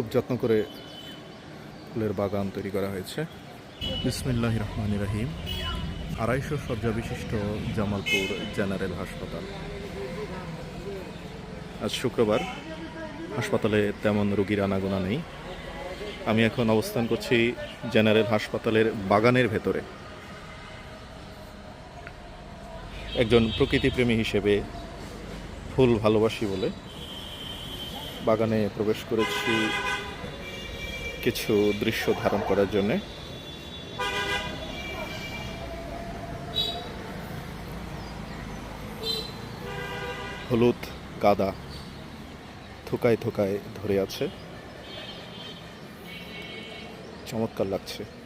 খুব যত্ন করে ফুলের বাগান তৈরি করা হয়েছে। বিসমিল্লাহ রহমান রাহিম। আড়াইশো শয্যা বিশিষ্ট জামালপুর জেনারেল হাসপাতাল। আজ শুক্রবার। হাসপাতালে তেমন রোগীর আনাগোনা নেই। আমি এখন অবস্থান করছি জেনারেল হাসপাতালের বাগানের ভেতরে। একজন প্রকৃতিপ্রেমী হিসেবে ফুল ভালোবাসি বলে বাগানে প্রবেশ করেছি কিছু দৃশ্য ধারণ করার জন্যে। হলুদ গাদা থোকায় থোকায় ধরে আছে। চমৎকার লাগছে।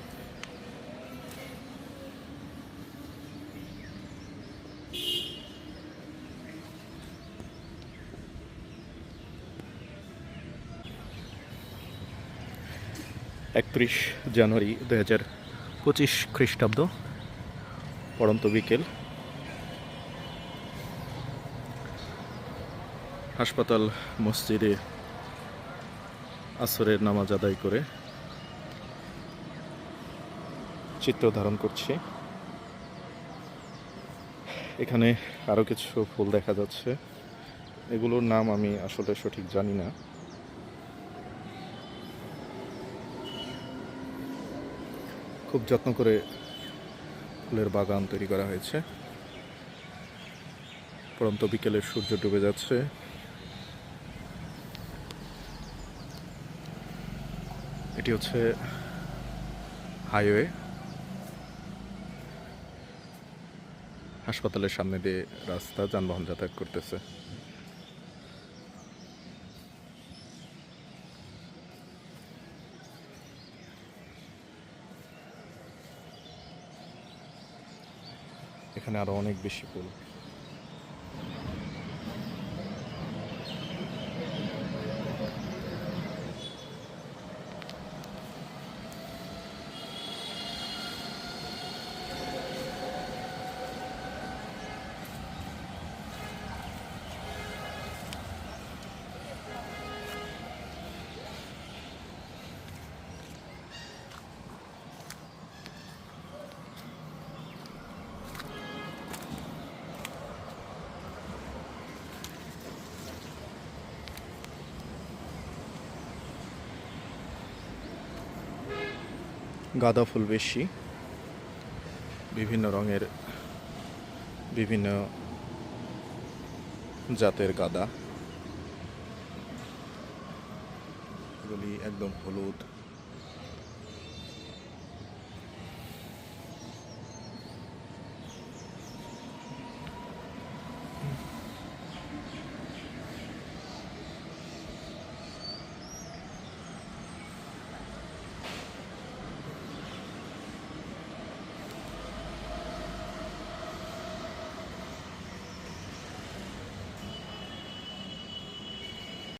একত্রিশ জানুয়ারি দু হাজার পঁচিশ খ্রিস্টাব্দ, পড়ন্ত বিকেল। হাসপাতাল, মসজিদে আসরের নামাজ আদায় করে চিত্র ধারণ করছি। এখানে আরও কিছু ফুল দেখা যাচ্ছে। এগুলোর নাম আমি আসলে সঠিক জানি না। খুব যত্ন করে ফুলের বাগান তৈরি করা হয়েছে। পরন্ত বিকেলে সূর্য ডুবে যাচ্ছে। এটি হচ্ছে হাইওয়ে। হাসপাতালের সামনে দিয়ে রাস্তা যানবাহন যাতায়াত করতেছে। এখানে আরও অনেক বেশি ফুল। গাঁদা ফুল বেশি। বিভিন্ন রঙের বিভিন্ন জাতের গাঁদা। এগুলি একদম হলুদ।